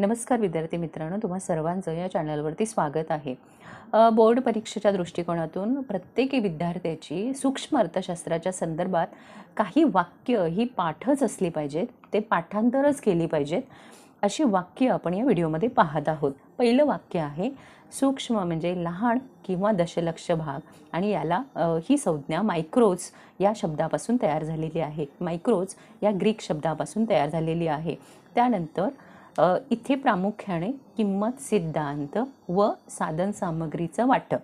नमस्कार विद्यार्थी मित्रांनो तुम्हा सर्वांचं या चॅनलवरती स्वागत आहे. बोर्ड परीक्षेच्या दृष्टिकोनातून प्रत्येकी विद्यार्थ्याची सूक्ष्म अर्थशास्त्राच्या संदर्भात काही वाक्य ही पाठच असली पाहिजेत ते पाठांतरच केली पाहिजेत अशी वाक्य आपण या व्हिडिओमध्ये पाहत आहोत. पहिलं वाक्य आहे सूक्ष्म म्हणजे लहान किंवा दशलक्ष भाग आणि याला ही संज्ञा मायक्रोज या शब्दापासून तयार झालेली आहे. मायक्रोज या ग्रीक शब्दापासून तयार झालेली आहे. त्यानंतर इथे प्रामुख्याने किंमत सिद्धांत व साधनसामग्रीचं वाटप.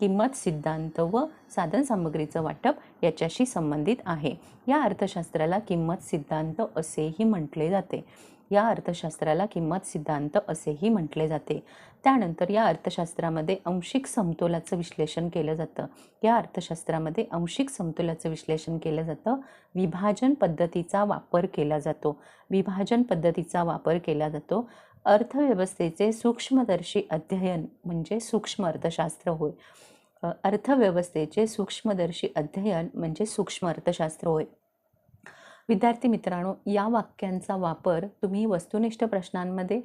किंमत सिद्धांत व साधनसामग्रीचं वाटप याच्याशी संबंधित आहे. या अर्थशास्त्राला किंमत सिद्धांत असेही म्हटले जाते. या अर्थशास्त्राला किंमत सिद्धांत असेही म्हटले जाते. त्यानंतर या अर्थशास्त्रामध्ये अंशिक समतोलाचं विश्लेषण केलं जातं. या अर्थशास्त्रामध्ये अंशिक समतोलाचं विश्लेषण केलं जातं. विभाजन पद्धतीचा वापर केला जातो. विभाजन पद्धतीचा वापर केला जातो. अर्थव्यवस्थेचे सूक्ष्मदर्शी अध्ययन म्हणजे सूक्ष्म अर्थशास्त्र होय. अर्थव्यवस्थेचे सूक्ष्मदर्शी अध्ययन म्हणजे सूक्ष्म अर्थशास्त्र होय. विद्यार्थी मित्रांनो या वाक्यांचा वापर तुम्ही वस्तुनिष्ठ प्रश्नांमध्ये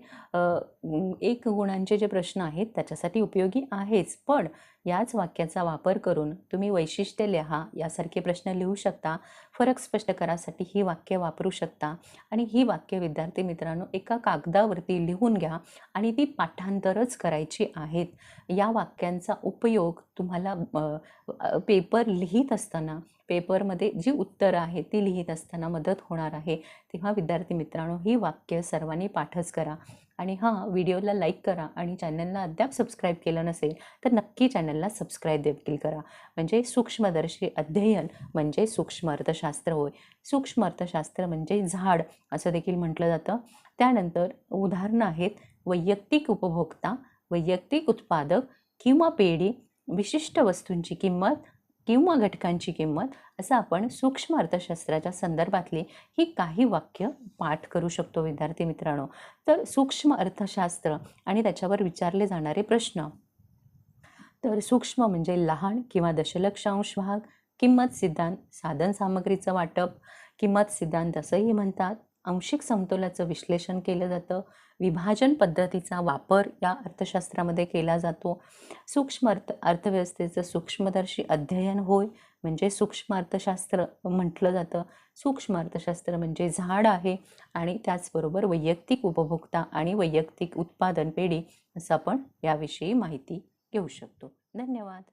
एक गुणांचे जे प्रश्न आहेत त्याच्यासाठी उपयोगी आहेच. पण याच वाक्याचा वापर करून तुम्ही वैशिष्ट्य लिहा यासारखे प्रश्न लिहू शकता. फरक स्पष्ट करासाठी ही वाक्य वापरू शकता. आणि ही वाक्य विद्यार्थी मित्रांनो एका कागदावरती लिहून घ्या आणि ती पाठांतरच करायची आहेत. या वाक्यांचा उपयोग तुम्हाला पेपर लिहित असताना पेपरमध्ये जी उत्तरं आहेत ती लिहित असताना मदत होणार आहे. तेव्हा विद्यार्थी मित्रांनो ही वाक्य सर्वांनी पाठच करा. आणि हां व्हिडिओला लाईक करा आणि चॅनलला अद्याप सबस्क्राईब केलं नसेल तर नक्की चॅनलला सबस्क्राईब देखील करा. म्हणजे सूक्ष्मदर्शी अध्ययन म्हणजे सूक्ष्म अर्थशास्त्र होय. सूक्ष्म अर्थशास्त्र म्हणजे झाड असं देखील म्हटलं जातं. त्यानंतर उदाहरणं आहेत वैयक्तिक उपभोक्ता वैयक्तिक उत्पादक किंवा पेढी विशिष्ट वस्तूंची किंमत किंवा घटकांची किंमत असं आपण सूक्ष्म अर्थशास्त्राच्या संदर्भातली ही काही वाक्य पाठ करू शकतो विद्यार्थी मित्रांनो. तर सूक्ष्म अर्थशास्त्र आणि त्याच्यावर विचारले जाणारे प्रश्न. तर सूक्ष्म म्हणजे लहान किंवा दशलक्षांश भाग किंमत सिद्धांत साधन सामग्रीचं वाटप किंमत सिद्धांत असंही म्हणतात. अंशिक समतोलाचं विश्लेषण केलं जातं. विभाजन पद्धतीचा वापर या अर्थशास्त्रामध्ये केला जातो. सूक्ष्म अर्थ अर्थव्यवस्थेचं सूक्ष्मदर्शी अध्ययन होय म्हणजे सूक्ष्म अर्थशास्त्र म्हटलं जातं. सूक्ष्म अर्थशास्त्र म्हणजे झाड आहे आणि त्याचबरोबर वैयक्तिक उपभोक्ता आणि वैयक्तिक उत्पादन पेढी असं आपण याविषयी माहिती घेऊ शकतो. धन्यवाद.